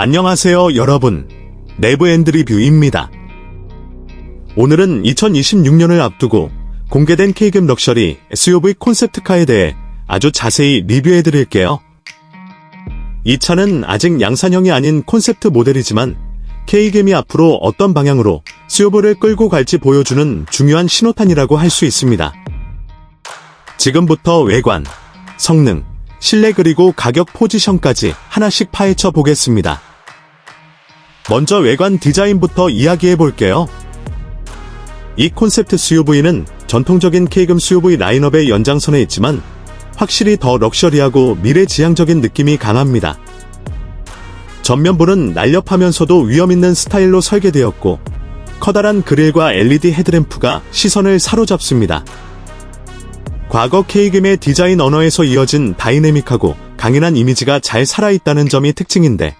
안녕하세요 여러분. 내부 엔드 리 뷰입니다. 오늘은 2026년을 앞두고 공개된 K금 럭셔리 SUV 콘셉트카에 대해 아주 자세히 리뷰해 드릴게요. 이 차는 아직 양산형이 아닌 콘셉트 모델이지만 K금이 앞으로 어떤 방향으로 SUV를 끌고 갈지 보여주는 중요한 신호탄이라고 할 수 있습니다. 지금부터 외관, 성능, 실내 그리고 가격 포지션까지 하나씩 파헤쳐 보겠습니다. 먼저 외관 디자인부터 이야기해 볼게요. 이 콘셉트 SUV는 전통적인 K금 SUV 라인업의 연장선에 있지만 확실히 더 럭셔리하고 미래지향적인 느낌이 강합니다. 전면부는 날렵하면서도 위험있는 스타일로 설계되었고 커다란 그릴과 LED 헤드램프가 시선을 사로잡습니다. 과거 K금의 디자인 언어에서 이어진 다이내믹하고 강인한 이미지가 잘 살아있다는 점이 특징인데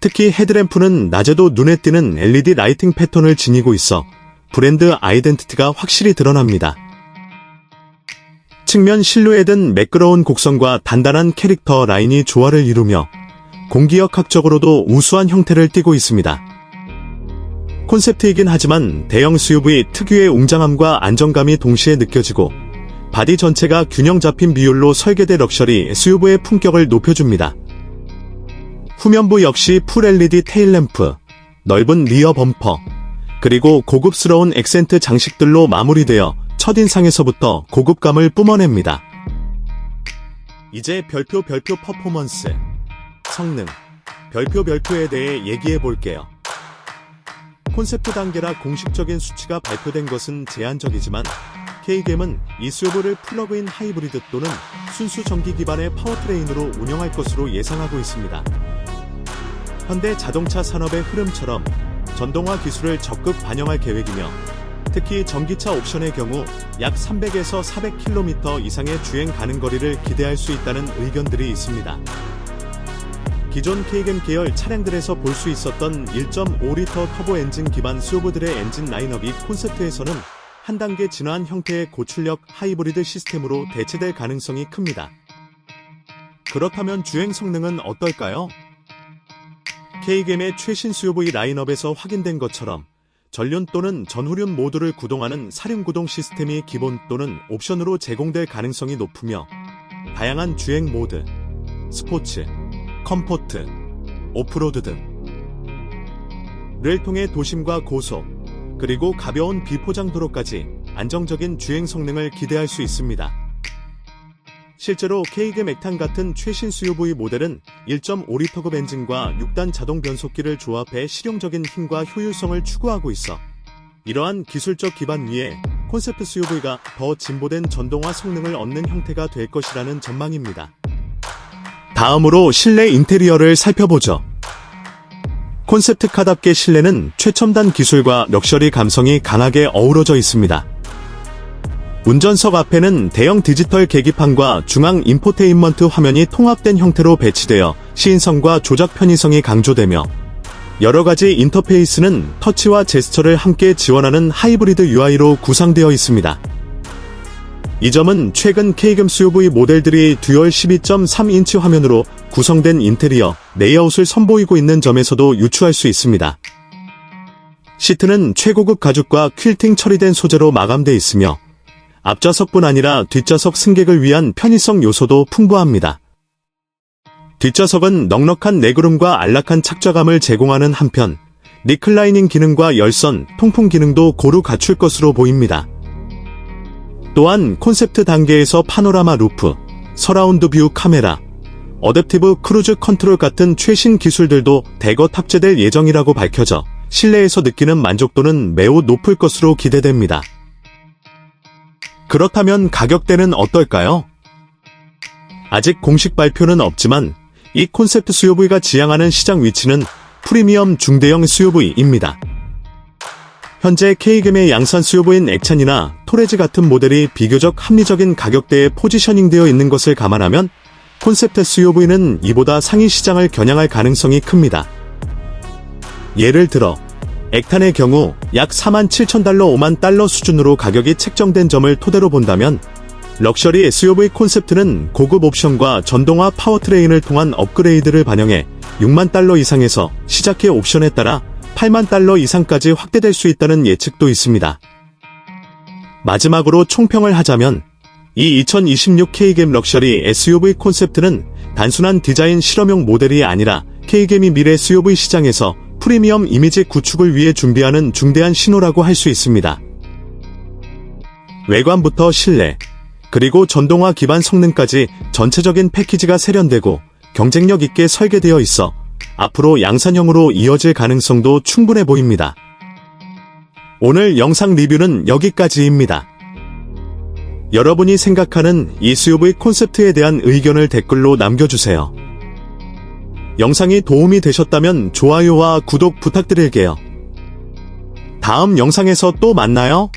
특히 헤드램프는 낮에도 눈에 띄는 LED 라이팅 패턴을 지니고 있어 브랜드 아이덴티티가 확실히 드러납니다. 측면 실루엣은 매끄러운 곡선과 단단한 캐릭터 라인이 조화를 이루며 공기역학적으로도 우수한 형태를 띠고 있습니다. 콘셉트이긴 하지만 대형 SUV 특유의 웅장함과 안정감이 동시에 느껴지고 바디 전체가 균형 잡힌 비율로 설계된 럭셔리 SUV의 품격을 높여줍니다. 후면부 역시 풀 LED 테일램프, 넓은 리어 범퍼, 그리고 고급스러운 액센트 장식들로 마무리되어 첫인상에서부터 고급감을 뿜어냅니다. 이제 별표 별표 퍼포먼스, 성능, 별표 별표에 대해 얘기해 볼게요. 콘셉트 단계라 공식적인 수치가 발표된 것은 제한적이지만 K겜은 이 SUV를 플러그인 하이브리드 또는 순수 전기 기반의 파워트레인으로 운영할 것으로 예상하고 있습니다. 현대 자동차 산업의 흐름처럼 전동화 기술을 적극 반영할 계획이며 특히 전기차 옵션의 경우 약 300에서 400km 이상의 주행 가능 거리를 기대할 수 있다는 의견들이 있습니다. 기존 K겜 계열 차량들에서 볼 수 있었던 1.5리터 터보 엔진 기반 SUV들의 엔진 라인업이 콘셉트에서는 한 단계 진화한 형태의 고출력 하이브리드 시스템으로 대체될 가능성이 큽니다. 그렇다면 주행 성능은 어떨까요? K겜의 최신 SUV 라인업에서 확인된 것처럼 전륜 또는 전후륜 모두를 구동하는 사륜구동 시스템이 기본 또는 옵션으로 제공될 가능성이 높으며 다양한 주행 모드, 스포츠, 컴포트, 오프로드 등을 통해 도심과 고속, 그리고 가벼운 비포장 도로까지 안정적인 주행 성능을 기대할 수 있습니다. 실제로 K금 액탄 같은 최신 SUV 모델은 1.5리터급 엔진과 6단 자동 변속기를 조합해 실용적인 힘과 효율성을 추구하고 있어 이러한 기술적 기반 위에 콘셉트 SUV가 더 진보된 전동화 성능을 얻는 형태가 될 것이라는 전망입니다. 다음으로 실내 인테리어를 살펴보죠. 콘셉트카답게 실내는 최첨단 기술과 럭셔리 감성이 강하게 어우러져 있습니다. 운전석 앞에는 대형 디지털 계기판과 중앙 인포테인먼트 화면이 통합된 형태로 배치되어 시인성과 조작 편의성이 강조되며 여러 가지 인터페이스는 터치와 제스처를 함께 지원하는 하이브리드 UI로 구상되어 있습니다. 이 점은 최근 K금 SUV 모델들이 듀얼 12.3인치 화면으로 구성된 인테리어, 레이아웃을 선보이고 있는 점에서도 유추할 수 있습니다. 시트는 최고급 가죽과 퀼팅 처리된 소재로 마감돼 있으며 앞좌석뿐 아니라 뒷좌석 승객을 위한 편의성 요소도 풍부합니다. 뒷좌석은 넉넉한 레그룸과 안락한 착좌감을 제공하는 한편 리클라이닝 기능과 열선, 통풍 기능도 고루 갖출 것으로 보입니다. 또한 콘셉트 단계에서 파노라마 루프, 서라운드 뷰 카메라, 어댑티브 크루즈 컨트롤 같은 최신 기술들도 대거 탑재될 예정이라고 밝혀져 실내에서 느끼는 만족도는 매우 높을 것으로 기대됩니다. 그렇다면 가격대는 어떨까요? 아직 공식 발표는 없지만 이 콘셉트 SUV가 지향하는 시장 위치는 프리미엄 중대형 SUV입니다. 현재 K금의 양산 SUV인 액찬이나 토레즈 같은 모델이 비교적 합리적인 가격대에 포지셔닝되어 있는 것을 감안하면 콘셉트 SUV는 이보다 상위 시장을 겨냥할 가능성이 큽니다. 예를 들어 액탄의 경우 약 4만 7천 달러 5만 달러 수준으로 가격이 책정된 점을 토대로 본다면 럭셔리 SUV 콘셉트는 고급 옵션과 전동화 파워트레인을 통한 업그레이드를 반영해 6만 달러 이상에서 시작해 옵션에 따라 8만 달러 이상까지 확대될 수 있다는 예측도 있습니다. 마지막으로 총평을 하자면 이 2026 K겜 럭셔리 SUV 콘셉트는 단순한 디자인 실험용 모델이 아니라 K겜이 미래 SUV 시장에서 프리미엄 이미지 구축을 위해 준비하는 중대한 신호라고 할 수 있습니다. 외관부터 실내, 그리고 전동화 기반 성능까지 전체적인 패키지가 세련되고 경쟁력 있게 설계되어 있어 앞으로 양산형으로 이어질 가능성도 충분해 보입니다. 오늘 영상 리뷰는 여기까지입니다. 여러분이 생각하는 이 SUV 콘셉트에 대한 의견을 댓글로 남겨주세요. 영상이 도움이 되셨다면 좋아요와 구독 부탁드릴게요. 다음 영상에서 또 만나요.